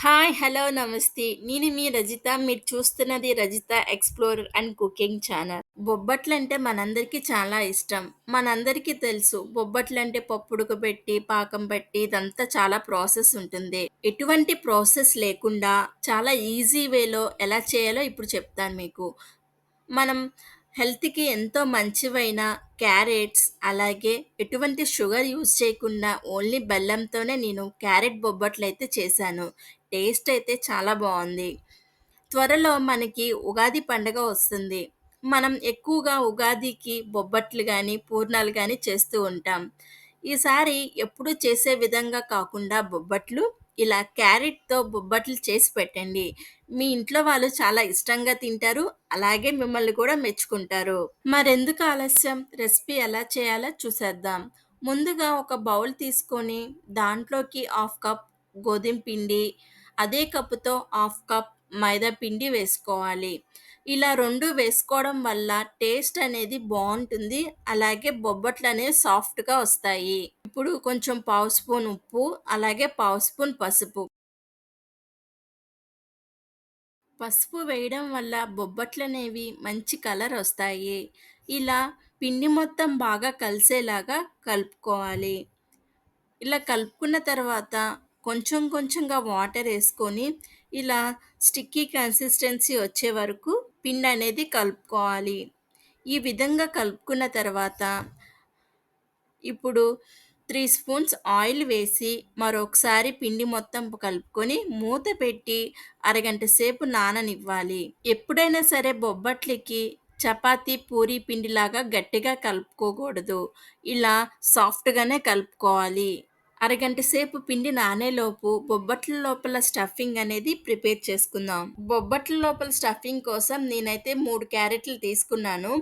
Hi! Hello! నమస్తే. నేను మీ రజిత. మీరు చూస్తున్నది Rajitha explorer and cooking channel. బొబ్బట్లంటే మనందరికీ చాలా ఇష్టం. మనందరికీ తెలుసు బొబ్బట్లంటే అంటే పెట్టి పాకం పెట్టి ఇదంతా చాలా ప్రాసెస్ ఉంటుంది. ఎటువంటి ప్రాసెస్ లేకుండా చాలా ఈజీ వేలో ఎలా చేయాలో ఇప్పుడు చెప్తాను మీకు. మనం హెల్త్‌కి ఎంతో మంచివైన క్యారెట్స్, అలాగే ఎటువంటి షుగర్ యూజ్ చేయకుండా ఓన్లీ బెల్లంతోనే నేను క్యారెట్ బొబ్బట్లు అయితే చేశాను. టేస్ట్ అయితే చాలా బాగుంది త్వరలో మనకి ఉగాది పండగ వస్తుంది. మనం ఎక్కువగా ఉగాదికి బొబ్బట్లు కానీ పూర్ణాలు కానీ చేస్తూ ఉంటాం. ఈసారి ఎప్పుడూ చేసే విధంగా కాకుండా బొబ్బట్లు ఇలా క్యారెట్‌తో బొబ్బట్లు చేసి పెట్టండి. మీ ఇంట్లో వాళ్ళు చాలా ఇష్టంగా తింటారు. అలాగే మిమ్మల్ని కూడా మెచ్చుకుంటారు. మరెందుకు ఆలస్యం? రెసిపీ ఎలా చేయాలో చూసేద్దాం. ముందుగా ఒక బౌల్ తీసుకొని దాంట్లోకి హాఫ్ కప్ గోధుమ పిండి, అదే కప్పుతో హాఫ్ కప్ మైదా పిండి వేసుకోవాలి. ఇలా రెండు వేసుకోవడం వల్ల టేస్ట్ అనేది బాగుంటుంది అలాగే బొబ్బట్లు అనేవి సాఫ్ట్‌గా వస్తాయి. ఇప్పుడు కొంచెం పావు స్పూన్ ఉప్పు, అలాగే పావు స్పూన్ పసుపు. పసుపు వేయడం వల్ల బొబ్బట్లనేవి మంచి కలర్ వస్తాయి. ఇలా పిండి మొత్తం బాగా కలిసేలాగా కలుపుకోవాలి. ఇలా కలుపుకున్న తర్వాత కొంచెం కొంచెంగా వాటర్ వేసుకొని ఇలా స్టిక్కీ కన్సిస్టెన్సీ వచ్చే వరకు పిండనేది కలుపుకోవాలి. ఈ విధంగా కలుపుకున్న తర్వాత ఇప్పుడు త్రీ స్పూన్స్ ఆయిల్ వేసి మరొకసారి పిండి మొత్తం కలుపుకొని మూత పెట్టి అరగంట సేపు నాననివ్వాలి. ఎప్పుడైనా సరే బొబ్బట్లకి చపాతీ, పూరి పిండిలాగా గట్టిగా కలుపుకోకూడదు. ఇలా సాఫ్ట్‌గానే కలుపుకోవాలి. అరగంట సేపు పిండి నానేలోపు బొబ్బట్ల లోపల స్టఫింగ్ అనేది ప్రిపేర్ చేసుకుందాం. బొబ్బట్ల లోపల స్టఫింగ్ కోసం నేనైతే మూడు క్యారెట్లు తీసుకున్నాను.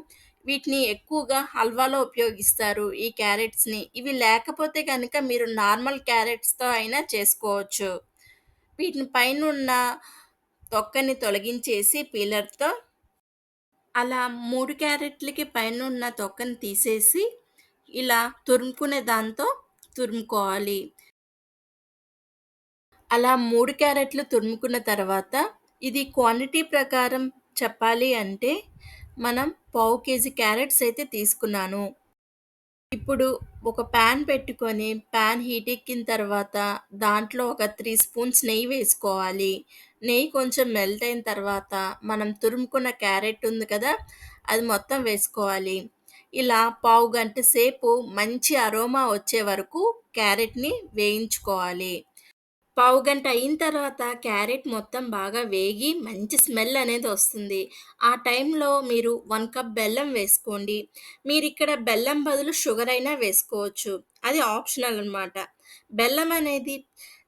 వీటిని ఎక్కువగా హల్వాలో ఉపయోగిస్తారు ఈ క్యారెట్స్‌ని. ఇవి లేకపోతే కనుక మీరు నార్మల్ క్యారెట్స్‌తో అయినా చేసుకోవచ్చు. వీటిని పైనున్న తొక్కని తొలగించేసి పీలర్‌తో అలా మూడు క్యారెట్లకి పైన ఉన్న తొక్కని తీసేసి ఇలా తురుముకునే దాంతో తురుముకోవాలి. అలా మూడు క్యారెట్లు తురుముకున్న తర్వాత ఇది క్వాంటిటీ ప్రకారం చెప్పాలి అంటే మనం పావు కేజీ క్యారెట్స్ అయితే తీసుకున్నాను. ఇప్పుడు ఒక పాన్ పెట్టుకొని పాన్ హీట్ ఎక్కిన తర్వాత దాంట్లో ఒక త్రీ స్పూన్స్ నెయ్యి వేసుకోవాలి. నెయ్యి కొంచెం మెల్ట్ అయిన తర్వాత మనం తురుముకున్న క్యారెట్ ఉంది కదా! అది మొత్తం వేసుకోవాలి. ఇలా పావు గంట సేపు మంచి అరోమా వచ్చే వరకు క్యారెట్‌ని వేయించుకోవాలి. పావు గంట అయిన తర్వాత క్యారెట్ మొత్తం బాగా వేగి మంచి స్మెల్ అనేది వస్తుంది. ఆ టైంలో మీరు వన్ కప్ బెల్లం వేసుకోండి. మీరిక్కడ బెల్లం బదులు షుగర్ అయినా వేసుకోవచ్చు. అది ఆప్షనల్ అనమాట. బెల్లం అనేది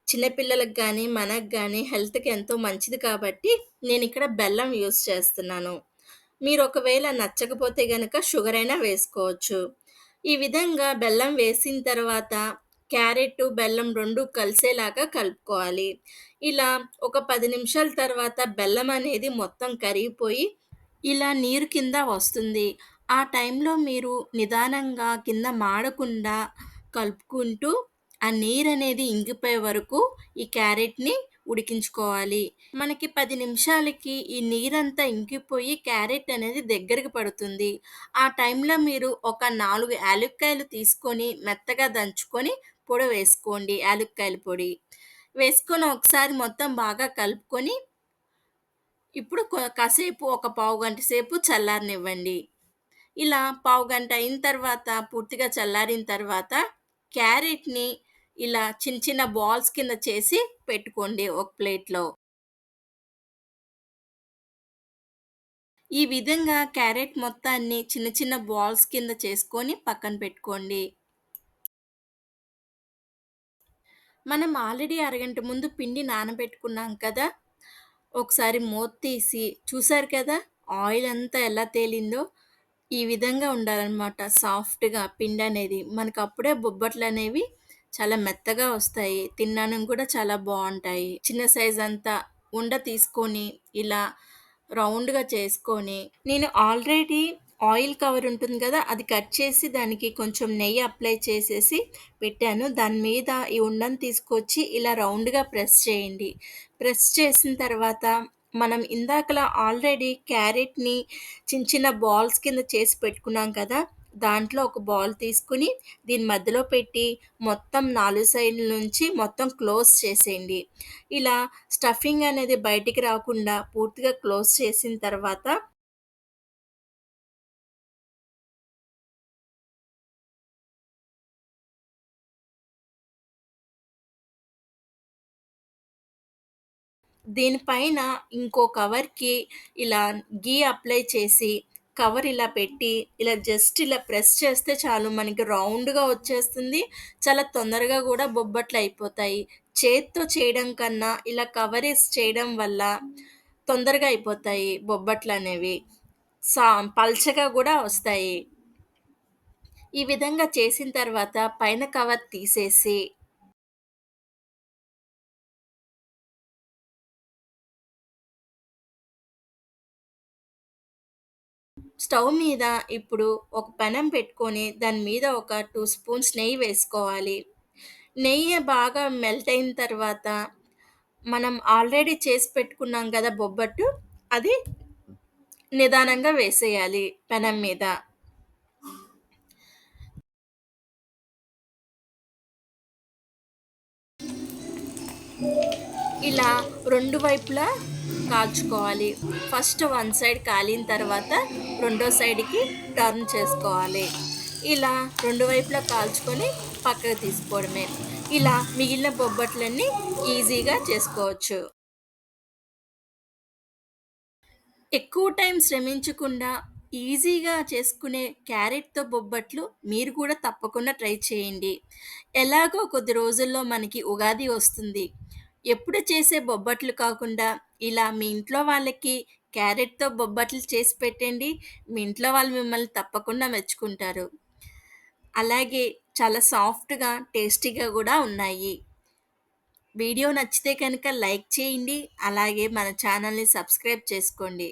చిన్నపిల్లలకు కానీ మనకు కానీ హెల్త్‌కి ఎంతో మంచిది కాబట్టి నేను ఇక్కడ బెల్లం యూస్ చేస్తున్నాను. మీరు ఒకవేళ నచ్చకపోతే కనుక షుగర్ అయినా వేసుకోవచ్చు. ఈ విధంగా బెల్లం వేసిన తర్వాత క్యారెట్ బెల్లం రెండు కలిసేలాగా కలుపుకోవాలి. ఇలా ఒక పది నిమిషాల తర్వాత బెల్లం అనేది మొత్తం కరిగిపోయి ఇలా నీరు కింద వస్తుంది. ఆ టైంలో మీరు నిదానంగా కింద మాడకుండా కలుపుకుంటూ ఆ నీరు అనేది ఇంకిపోయే వరకు ఈ క్యారెట్‌ని ఉడికించుకోవాలి. మనకి పది నిమిషాలకి ఈ నీరంతా ఇంకిపోయి క్యారెట్ అనేది దగ్గరికి పడుతుంది. ఆ టైంలో మీరు ఒక నాలుగు యాలుక్కాయలు తీసుకొని మెత్తగా దంచుకొని కూడా వేసుకోండి యాలక్కాయల పొడి. వేసుకొని ఒకసారి మొత్తం బాగా కలుపుకొని ఇప్పుడు కాసేపు ఒక పావుగంట సేపు చల్లారనివ్వండి. ఇలా పావు గంట అయిన తర్వాత పూర్తిగా చల్లారిన తర్వాత క్యారెట్‌ని ఇలా చిన్న చిన్న బాల్స్ కింద చేసి పెట్టుకోండి ఒక ప్లేట్‌లో. ఈ విధంగా క్యారెట్ మొత్తాన్ని చిన్న చిన్న బాల్స్ కింద చేసుకొని పక్కన పెట్టుకోండి. మనం ఆల్రెడీ అరగంట ముందు పిండి నానబెట్టుకున్నాం కదా! ఒకసారి మూత తీసి చూసారు కదా! ఆయిల్ అంతా ఎలా తేలిందో. ఈ విధంగా ఉండాలన్నమాట సాఫ్ట్‌గా పిండి అనేది మనకు అప్పుడే బొబ్బట్లు అనేవి చాలా మెత్తగా వస్తాయి. తినడానికి కూడా చాలా బాగుంటాయి చిన్న సైజ్ అంతా ఉండ తీసుకొని ఇలా రౌండ్‌గా చేసుకొని నేను ఆల్రెడీ ఆయిల్ కవర్ ఉంటుంది కదా అది కట్ చేసి దానికి కొంచెం నెయ్యి అప్లై చేసేసి పెట్టాను. దాని మీద ఈ ఉండను తీసుకొచ్చి ఇలా రౌండ్‌గా ప్రెస్ చేయండి. ప్రెస్ చేసిన తర్వాత మనం ఇందాకలా ఆల్రెడీ క్యారెట్‌ని చిన్న చిన్న బాల్స్ కింద చేసి పెట్టుకున్నాం కదా! దాంట్లో ఒక బాల్ తీసుకొని దీని మధ్యలో పెట్టి మొత్తం నాలుగు సైడ్‌ల నుంచి మొత్తం క్లోజ్ చేసేయండి. ఇలా స్టఫింగ్ అనేది బయటికి రాకుండా పూర్తిగా క్లోజ్ చేసిన తర్వాత దీనిపైన ఇంకో కవర్‌కి ఇలా గీ అప్లై చేసి, కవర్ ఇలా పెట్టి, ఇలా జస్ట్ ఇలా ప్రెస్ చేస్తే చాలు మనకి రౌండ్‌గా వచ్చేస్తుంది. చాలా తొందరగా కూడా బొబ్బట్లు అయిపోతాయి చేత్తో చేయడం కన్నా ఇలా కవరేజ్ చేయడం వల్ల తొందరగా అయిపోతాయి బొబ్బట్లు అనేవి సా పల్చగా కూడా వస్తాయి. ఈ విధంగా చేసిన తర్వాత పైన కవర్ తీసేసి స్టవ్ మీద ఇప్పుడు ఒక పెనం పెట్టుకొని దాని మీద ఒక టూ స్పూన్స్ నెయ్యి వేసుకోవాలి. నెయ్యి బాగా మెల్ట్ అయిన తర్వాత మనం ఆల్రెడీ చేసి పెట్టుకున్నాం కదా బొబ్బట్టు, అది నిదానంగా వేసేయాలి పెనం మీద. ఇలా రెండు వైపులా కాల్చుకోవాలి. ఫస్ట్ వన్ సైడ్ కాలిన తర్వాత రెండో సైడ్‌కి టర్న్ చేసుకోవాలి. ఇలా రెండు వైపులా కాల్చుకొని పక్కకు తీసుకోవడమే. ఇలా మిగిలిన బొబ్బట్లన్నీ ఈజీగా చేసుకోవచ్చు. ఎక్కువ టైం శ్రమించకుండా ఈజీగా చేసుకునే క్యారెట్‌తో బొబ్బట్లు మీరు కూడా తప్పకుండా ట్రై చేయండి. ఎలాగో కొద్ది రోజుల్లో మనకి ఉగాది వస్తుంది. ఎప్పుడు చేసే బొబ్బట్లు కాకుండా ఇలా మీ ఇంట్లో వాళ్ళకి క్యారెట్‌తో బొబ్బట్లు చేసి పెట్టండి. మీ ఇంట్లో వాళ్ళు మిమ్మల్ని తప్పకుండా మెచ్చుకుంటారు. అలాగే చాలా సాఫ్ట్‌గా, టేస్టీగా కూడా ఉన్నాయి. వీడియో నచ్చితే కనుక లైక్ చేయండి. అలాగే మన ఛానల్‌ని సబ్స్క్రైబ్ చేసుకోండి.